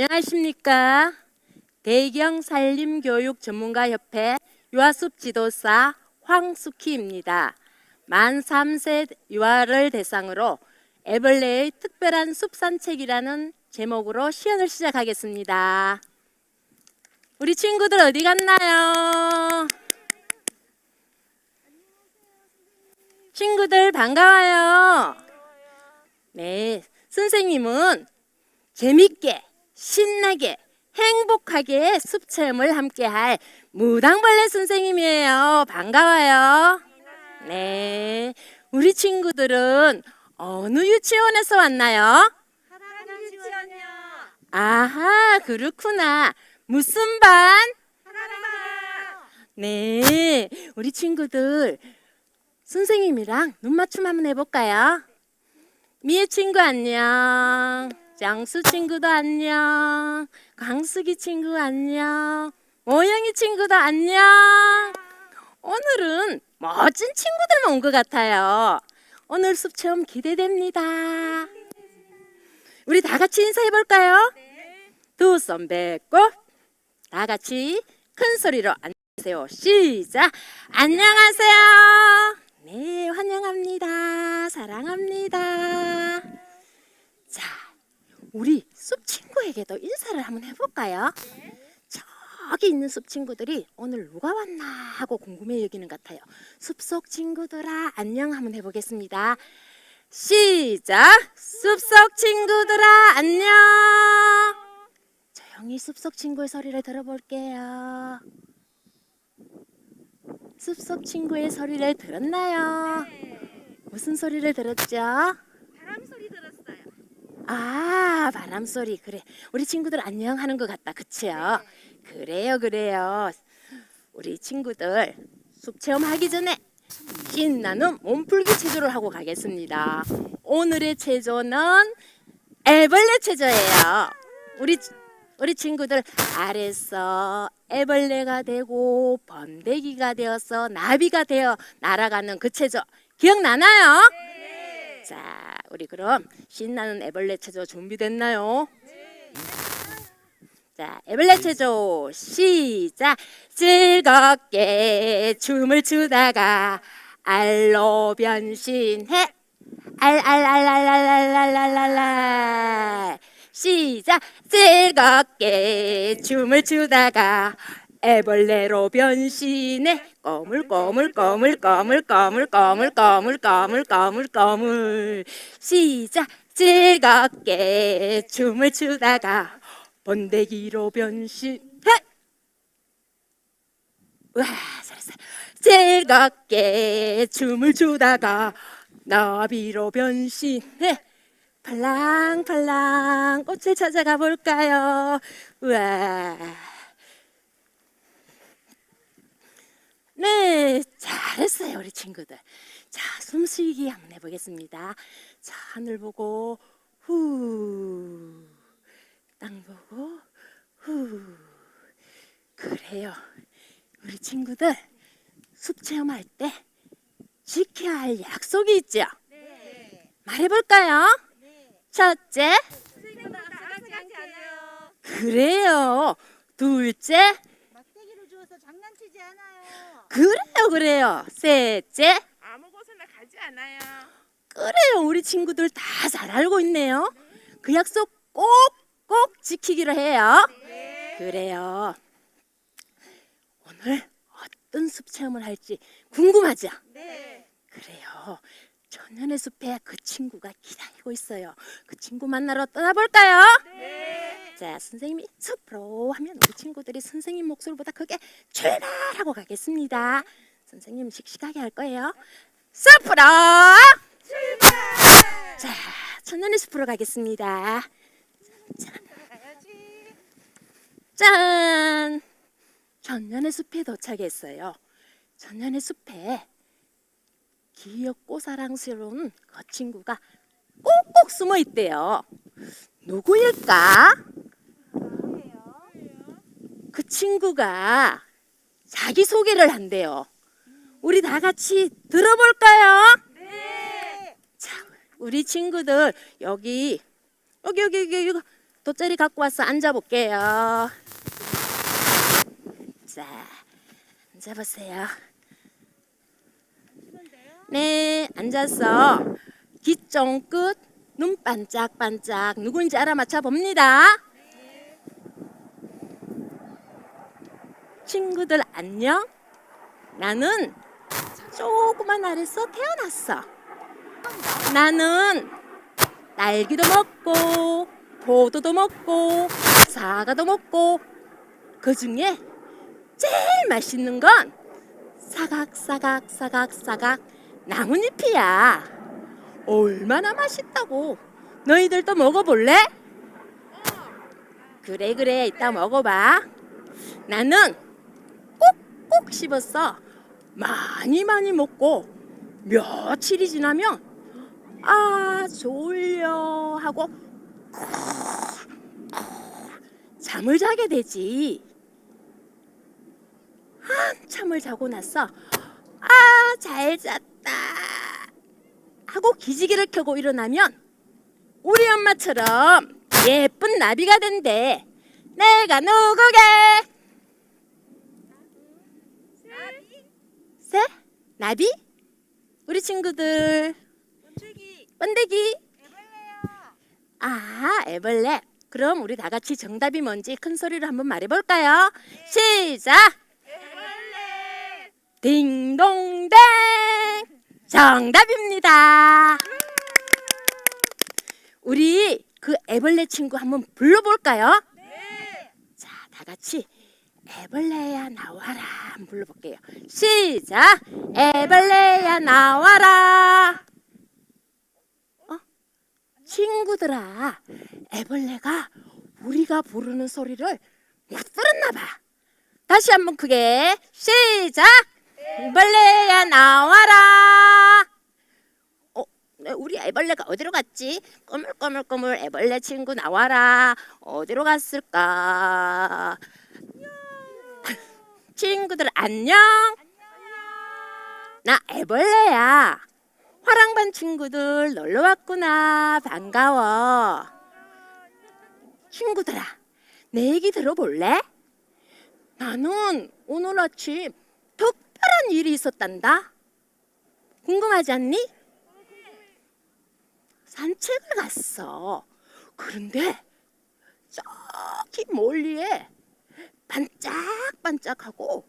안녕하십니까. 대경 산림 교육 전문가 협회 유아숲 지도사 황숙희입니다. 만 3세 유아를 대상으로 애벌레의 특별한 숲 산책이라는 제목으로 시연을 시작하겠습니다. 우리 친구들 어디 갔나요? 친구들 반가워요. 네, 선생님은 재밌게, 신나게, 행복하게 숲 체험을 함께 할 무당벌레 선생님이에요. 반가워요. 네, 우리 친구들은 어느 유치원에서 왔나요? 사랑하는 유치원이요. 아하, 그렇구나. 무슨 반? 네, 우리 친구들 선생님이랑 눈 맞춤 한번 해볼까요? 미애 친구 안녕. 장수 친구도 안녕. 강수기 친구 안녕. 모영이 친구도 안녕. 오늘은 멋진 친구들만 온 것 같아요. 오늘 숲 체험 기대됩니다. 우리 다 같이 인사해 볼까요? 두손 뱉고 다 같이 큰 소리로 안녕하세요. 시작. 안녕하세요. 네, 환영합니다. 사랑합니다. 자, 우리 숲 친구에게도 인사를 한번 해볼까요? 저기 있는 숲 친구들이 오늘 누가 왔나 하고 궁금해 여기는 것 같아요. 숲속 친구들아 안녕 한번 해보겠습니다. 시작. 숲속 친구들아 안녕. 조용히 숲속 친구의 소리를 들어볼게요. 숲속 친구의 소리를 들었나요? 무슨 소리를 들었죠? 아, 바람 소리. 그래. 우리 친구들 안녕하는 것 같다. 그치요? 그래요, 그래요. 우리 친구들 숲 체험하기 전에 신나는 몸풀기 체조를 하고 가겠습니다. 오늘의 체조는 애벌레 체조예요. 우리 우리 친구들 아래서 애벌레가 되고 번데기가 되어서 나비가 되어 날아가는 그 체조 기억나나요? 자, 우리 그럼 신나는 애벌레 체조 준비됐나요? 자, 애벌레 체조 시작. 즐겁게 춤을 추다가 알로 변신해. 알알알알알알알알. 시작. 즐겁게 춤을 추다가 애벌레로 변신해. 거물 거물 거물 거물 거물 거물 거물 거물 거물 거물. 시작. 즐겁게 춤을 추다가 번데기로 변신해. 와, 잘했어. 즐겁게 춤을 추다가 나비로 변신해. 팔랑팔랑 꽃을 찾아가 볼까요? 우와. 네, 잘했어요, 우리 친구들. 자, 숨쉬기 한번 해보겠습니다. 자, 하늘 보고, 후. 땅 보고, 후. 그래요. 우리 친구들, 숲 체험할 때 지켜야 할 약속이 있죠? 네. 말해볼까요? 네. 첫째. 그래요. 둘째, 막대기를 주워서 장난치지 않아요. 그래요, 그래요. 셋째, 아무 곳에나 가지 않아요. 그래요. 우리 친구들 다 잘 알고 있네요. 그 약속 꼭, 꼭 지키기로 해요. 네. 그래요. 오늘 어떤 숲 체험을 할지 궁금하죠? 네. 그래요. 천연의 숲에 그 친구가 기다리고 있어요. 그 친구 만나러 떠나볼까요? 네. 자, 선생님이 숲으로 하면 우리 친구들이 선생님 목소리보다 크게 출발하고 가겠습니다. 선생님 씩씩하게 할 거예요. 숲으로 출발. 자, 천연의 숲으로 가겠습니다. 짠! 천년의 숲에 도착했어요. 천년의 숲에 귀엽고 사랑스러운 그 친구가 꼭꼭 숨어 있대요. 누구일까? 그 친구가 자기 소개를 한대요. 우리 다 같이 들어볼까요? 네. 자, 우리 친구들 여기 여기 여기 여기 이거 돗자리 갖고 와서 앉아볼게요. 자, 앉아보세요. 네, 앉아서 귀 쫑긋, 눈 반짝반짝 누군지 알아맞혀 봅니다. 친구들 안녕? 나는 조그만 알에서 태어났어. 나는 딸기도 먹고 포도도 먹고 사과도 먹고 그 중에 제일 맛있는 건 사각 사각 사각 사각 나뭇잎이야. 얼마나 맛있다고. 너희들도 먹어볼래? 그래 그래 이따 먹어봐. 나는 꼭꼭 씹어서 많이 많이 먹고 며칠이 지나면 아 졸려 하고 잠을 자게 되지. 한참을 자고 나서 아 잘 잤다 하고 기지개를 켜고 일어나면 우리 엄마처럼 예쁜 나비가 된대. 내가 누구게? 새? 나비? 우리 친구들 문출기 번데기 애벌레요. 아 애벌레 그럼 우리 다 같이 정답이 뭔지 큰 소리로 한번 말해볼까요? 시작 애벌레. 딩동댕 정답입니다 우리 그 애벌레 친구 한번 불러볼까요? 네. 자, 다 같이 애벌레야 나와라 한번 불러볼게요. 시작. 애벌레야 나와라. 어? 친구들아, 애벌레가 우리가 부르는 소리를 못 들었나 봐. 다시 한번 크게 시작. 애벌레야 나와라. 어, 네, 우리 애벌레가 어디로 갔지? 꼬물꼬물꼬물 애벌레 친구 나와라. 어디로 갔을까? 친구들 안녕. 나 애벌레야. 화랑반 친구들 놀러 왔구나. 반가워. 친구들아, 내 얘기 들어볼래? 나는 오늘 아침 특별한 일이 있었단다. 궁금하지 않니? 산책을 갔어. 그런데 저기 멀리에 반짝반짝하고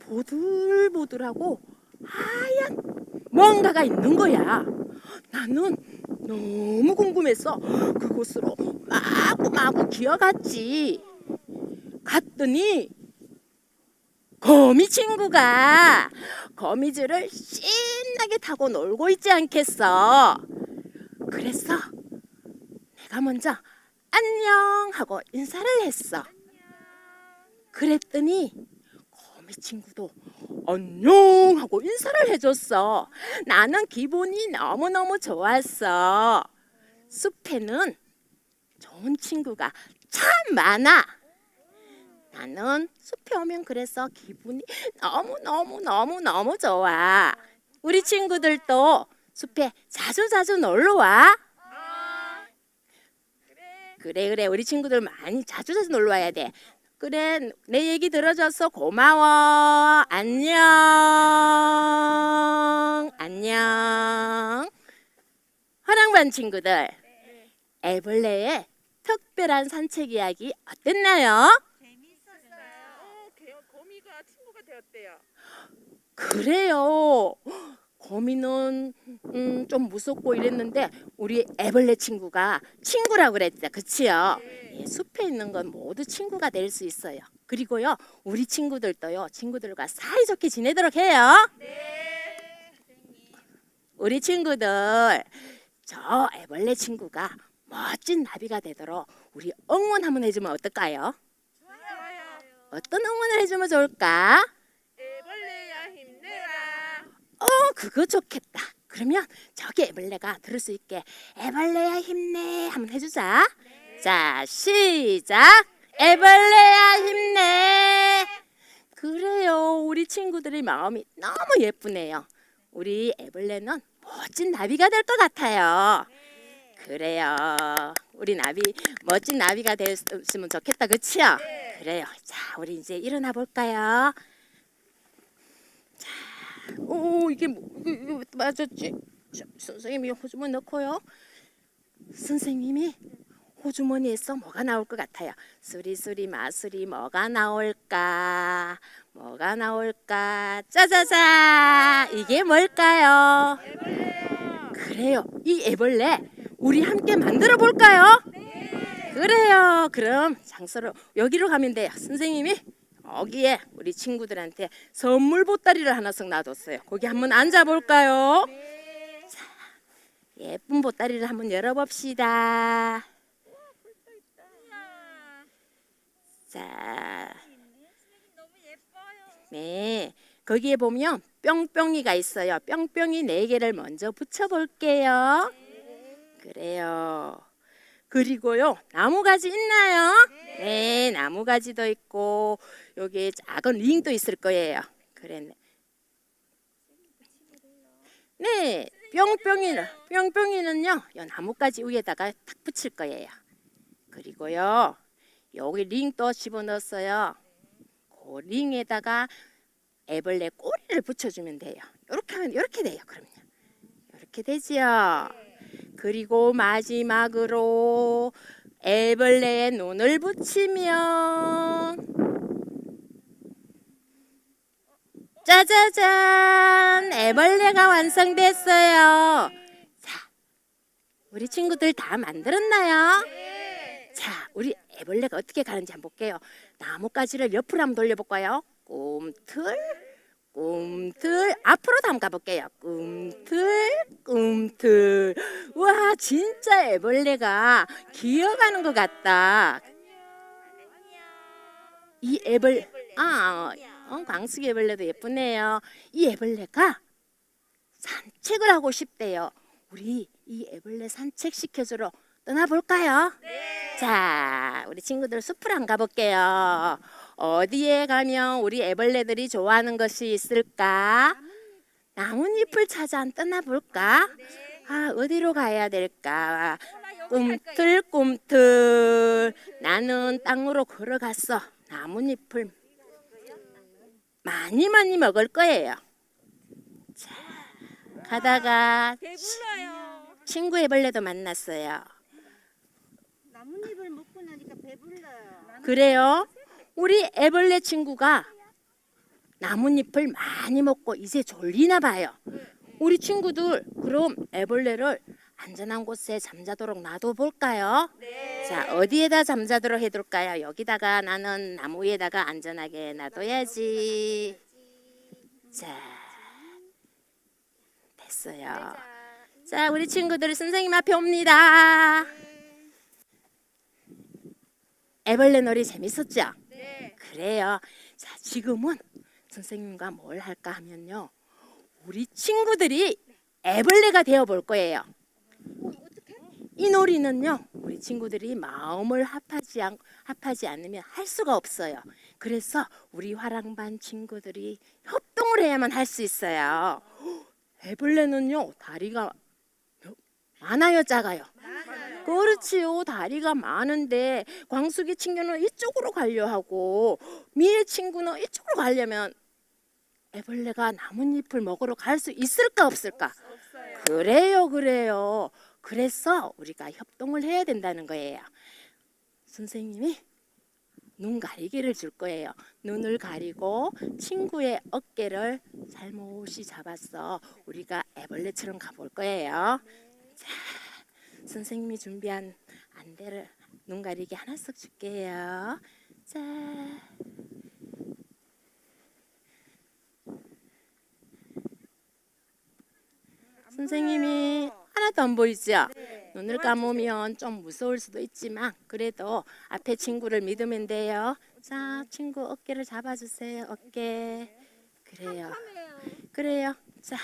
보들보들하고 하얀 뭔가가 있는 거야. 나는 너무 궁금해서 그곳으로 마구마구 기어갔지. 갔더니 거미 친구가 거미줄을 신나게 타고 놀고 있지 않겠어. 그래서 내가 먼저 안녕 하고 인사를 했어. 그랬더니 거미 친구도 안녕 하고 인사를 해줬어. 나는 기분이 너무너무 좋았어. 숲에는 좋은 친구가 참 많아. 나는 숲에 오면 그래서 기분이 너무너무너무너무 좋아. 우리 친구들도 숲에 자주자주 놀러 와. 어. 그래. 그래 우리 친구들 많이 자주 자주 놀러 와야 돼. 그래 내 얘기 들어줘서 고마워. 안녕. 안녕. 화랑반 친구들 애벌레의 특별한 산책 이야기 어땠나요? 어, 개, 거미가 친구가 되었대요. 그래요. 거미는 음, 좀 무섭고 이랬는데 우리 애벌레 친구가 친구라고 그랬죠. 그치요? 예, 숲에 있는 건 모두 친구가 될 수 있어요. 그리고요, 우리 친구들도요, 친구들과 사이좋게 지내도록 해요. 우리 친구들, 저 애벌레 친구가 멋진 나비가 되도록 우리 응원 한번 해주면 어떨까요? 좋아요. 어떤 응원을 해주면 좋을까? 어, 그거 좋겠다. 그러면 저기 애벌레가 들을 수 있게 애벌레야 힘내 한번 해주자. 자, 시작. 애벌레야 힘내. 그래요. 우리 친구들의 마음이 너무 예쁘네요. 우리 애벌레는 멋진 나비가 될 것 같아요. 그래요. 우리 나비 멋진 나비가 됐으면 좋겠다, 그치요? 그래요. 자, 우리 이제 일어나 볼까요? 자, 오 이게 뭐, 이거, 맞았지? 자, 선생님이 호주머니 넣고요. 선생님이 호주머니에서 뭐가 나올 것 같아요? 수리수리 마수리 뭐가 나올까? 뭐가 나올까? 짜자자! 이게 뭘까요? 그래요. 이 애벌레 우리 함께 만들어 볼까요? 그래요. 그럼 장소로 여기로 가면 돼요. 선생님이 여기에 우리 친구들한테 선물 보따리를 하나씩 놔뒀어요. 거기 한번 앉아 볼까요? 자, 예쁜 보따리를 한번 열어봅시다. 자. 네. 거기에 보면 뿅뿅이가 있어요. 뿅뿅이 네 개를 먼저 붙여볼게요. 그래요. 그리고요, 나무가지 있나요? 네, 나무가지도 있고 여기 작은 링도 있을 거예요. 그랬네. 네, 뿅뿅이는 뿅뿅이는요, 이 나무가지 위에다가 탁 붙일 거예요. 그리고요, 여기 링도 집어넣었어요. 그 링에다가 애벌레 꼬리를 붙여주면 돼요. 이렇게 하면 이렇게 돼요. 그럼요. 이렇게 되지요. 그리고 마지막으로 애벌레의 눈을 붙이면 짜자잔 애벌레가 완성됐어요. 자, 우리 친구들 다 만들었나요? 자, 우리 애벌레가 어떻게 가는지 한번 볼게요. 나뭇가지를 옆으로 한번 돌려볼까요? 꿈틀, 꿈틀. 앞으로도 한번 가볼게요. 꿈틀, 꿈틀. 와, 진짜 애벌레가 기어가는 것 같다. 이 애벌, 아, 어, 광숙이 애벌레도 예쁘네요. 이 애벌레가 산책을 하고 싶대요. 우리 이 애벌레 산책 시켜주러 떠나볼까요? 자, 우리 친구들 숲을 안 가볼게요. 어디에 가면 우리 애벌레들이 좋아하는 것이 있을까? 나뭇잎을 찾아 떠나볼까? 아, 어디로 가야 될까? 꿈틀꿈틀. 나는 땅으로 걸어갔어. 나뭇잎을 많이 많이 먹을 거예요. 자, 가다가 배불러요. 친구 애벌레도 만났어요. 나뭇잎을 먹고 나니까 배불러요. 그래요? 우리 애벌레 친구가 나뭇잎을 많이 먹고 이제 졸리나 봐요. 우리 친구들 그럼 애벌레를 안전한 곳에 잠자도록 놔둬 볼까요? 자, 어디에다 잠자도록 해둘까요? 여기다가 나는 나무 위에다가 안전하게 놔둬야지. 자, 됐어요. 자, 우리 친구들 선생님 앞에 옵니다. 애벌레 놀이 재밌었죠? 네. 그래요. 자, 지금은 선생님과 뭘 할까 하면요. 우리 친구들이 애벌레가 되어 볼 거예요. 이 놀이는요. 우리 친구들이 마음을 합하지 않, 합하지 않으면 할 수가 없어요. 그래서 우리 화랑반 친구들이 협동을 해야만 할 수 있어요. 애벌레는요. 다리가 많아요, 작아요. 그렇지요. 다리가 많은데 광숙이 친구는 이쪽으로 가려 하고 미애 친구는 이쪽으로 가려면 애벌레가 나뭇잎을 먹으러 갈 수 있을까 없을까? 그래요, 그래요. 그래서 우리가 협동을 해야 된다는 거예요. 선생님이 눈 가리개를 줄 거예요. 눈을 가리고 친구의 어깨를 살못이 잡았어. 우리가 애벌레처럼 가볼 거예요. 자, 선생님이 준비한 안대를 눈 가리개 하나씩 줄게요. 자. 선생님이 하나도 안 보이죠? 눈을 감으면 좀 무서울 수도 있지만 그래도 앞에 친구를 믿으면 돼요. 자, 친구 어깨를 잡아주세요. 어깨. 그래요. 그래요. 자,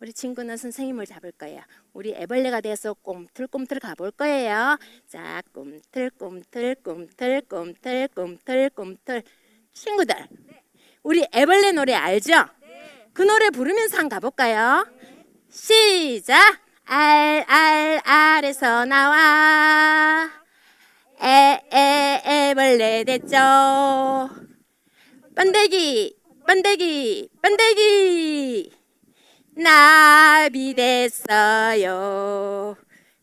우리 친구는 선생님을 잡을 거예요. 우리 애벌레가 돼서 꿈틀꿈틀 가볼 거예요. 자, 꿈틀 꿈틀 꿈틀 꿈틀 꿈틀 꿈틀 친구들, 우리 애벌레 노래 알죠? 그 노래 부르면서 한 가볼까요? 시작! 알, 알, 알에서 나와. 에, 에, 애벌레 됐죠. 번데기, 번데기, 번데기. 나비 됐어요.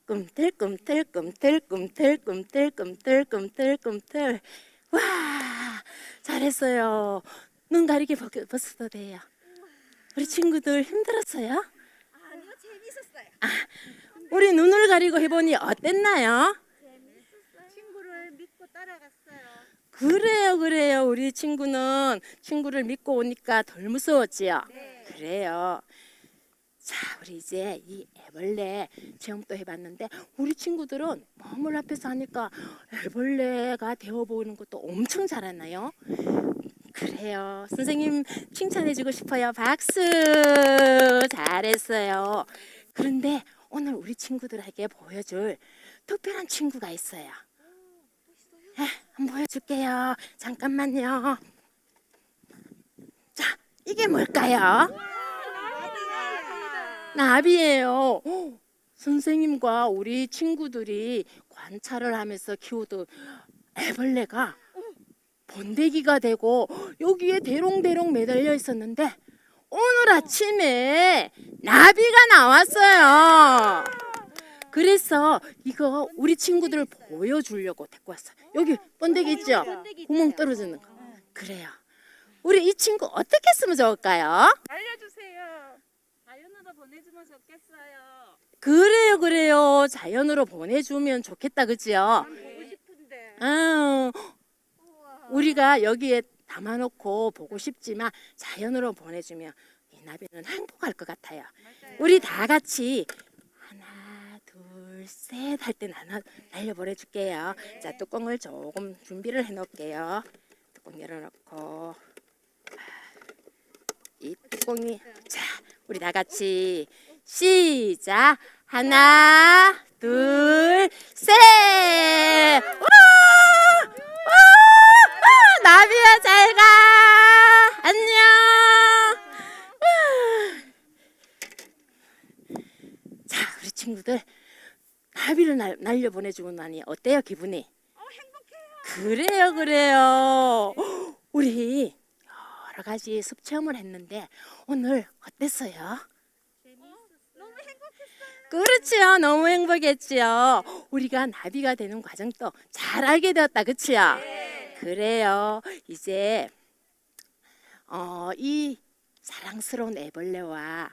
꿈틀꿈틀 꿈틀 꿈틀 꿈틀 꿈틀 꿈틀 꿈틀 와 잘했어요 눈 가리개 벗- 벗어도 돼요 우리 친구들 힘들었어요? 아니요 재밌었어요. 우리 눈을 가리고 해보니 어땠나요? 친구를 믿고 따라갔어요. 그래요 그래요 우리 친구는 친구를 믿고 오니까 덜 무서웠지요 네. 그래요 자 우리 이제 이 애벌레 체험도 해봤는데 우리 친구들은 머물 앞에서 하니까 애벌레가 되어 보이는 것도 엄청 잘하나요? 그래요. 선생님 칭찬해주고 싶어요. 박수! 잘했어요. 그런데 오늘 우리 친구들에게 보여줄 특별한 친구가 있어요. 에, 한번 보여줄게요. 잠깐만요. 자 이게 뭘까요? 나비예요. 어, 선생님과 우리 친구들이 관찰을 하면서 키우던 애벌레가 번데기가 되고 여기에 대롱대롱 매달려 있었는데 오늘 아침에 나비가 나왔어요. 그래서 이거 우리 친구들 보여주려고 데리고 왔어요. 여기 번데기 있죠? 구멍 떨어지는 거. 그래요. 우리 이 친구 어떻게 쓰면 좋을까요? 알려주세요. 보내주면 좋겠어요. 그래요, 그래요. 자연으로 보내주면 좋겠다, 그지요? 보고 싶은데. 아, 우와. 우리가 여기에 담아놓고 보고 싶지만 자연으로 보내주면 이 나비는 행복할 것 같아요. 우리 다 같이 하나, 둘, 셋 할 때 나눠 날려 보내줄게요. 자, 뚜껑을 조금 준비를 해놓을게요. 뚜껑 열어놓고 이 뚜껑이 자, 우리 다 같이 시작. 하나, 둘, 셋. 와! 와! 와! 나비야 잘 가. 안녕. 와! 자, 우리 친구들 나비를 날, 날려 보내주고 나니 어때요 기분이? 그래요, 그래요. 우리 여러 가지 숲 체험을 했는데 오늘 어땠어요? 그렇지요. 너무 행복했지요. 우리가 나비가 되는 과정도 잘 알게 되었다. 그치요? 그래요. 이제 어, 이 사랑스러운 애벌레와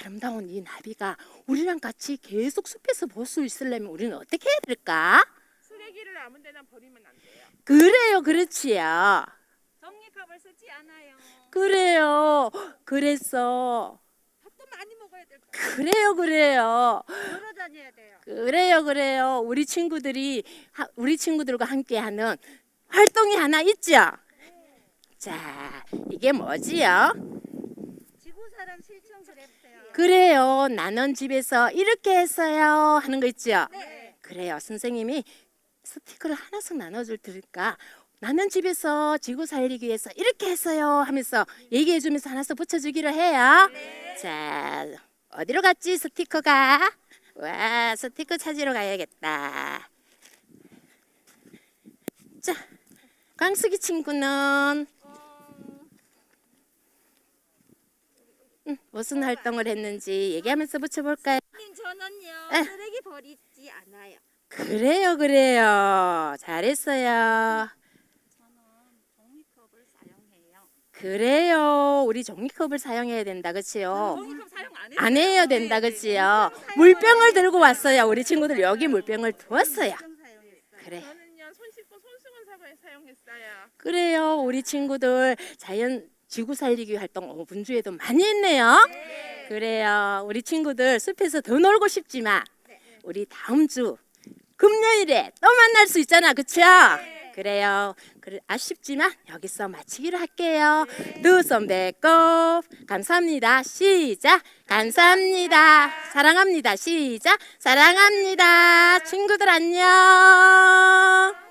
아름다운 이 나비가 우리랑 같이 계속 숲에서 볼 수 있으려면 우리는 어떻게 해야 될까? 쓰레기를 아무 데나 버리면 안 돼요. 그래요. 그렇지요. 그래요. 그래서. 그래요. 그래요. 그래요, 그래요. 우리 친구들이 하- 우리 친구들과 함께하는 활동이 하나 있죠. 자, 이게 뭐지요? 그래요. 나는 집에서 이렇게 했어요. 하는 거 있죠. 네. 그래요. 선생님이 스티커를 하나씩 나눠줄 테니까 나는 집에서 지구 살리기 위해서 이렇게 했어요 하면서 얘기해 주면서 하나씩 붙여주기로 해요. 자, 어디로 갔지 스티커가? 와, 스티커 찾으러 가야겠다. 자, 광숙이 친구는 음, 무슨 활동을 했는지 얘기하면서 붙여볼까요? 님 저는요 에. 쓰레기 버리지 않아요. 그래요, 그래요. 잘했어요. 저는 종이컵을 사용해요. 그래요. 우리 종이컵을 사용해야 된다, 그치요? 안 해야 된다, 그치요? 물병을 들고 왔어요. 우리 친구들 여기 물병을 두었어요. 그래. 저는요 손 씻고 손 수건 사과에 사용했어요. 그래요. 우리 친구들 자연 지구 살리기 활동 어, 분주에도 많이 했네요. 그래요. 우리 친구들 숲에서 더 놀고 싶지만 우리 다음 주 금요일에 또 만날 수 있잖아. 그쵸? 그래요. 그래, 아쉽지만 여기서 마치기로 할게요. 두손 배꼽 감사합니다. 시작. 감사합니다. 사랑합니다. 시작. 사랑합니다. 친구들 안녕.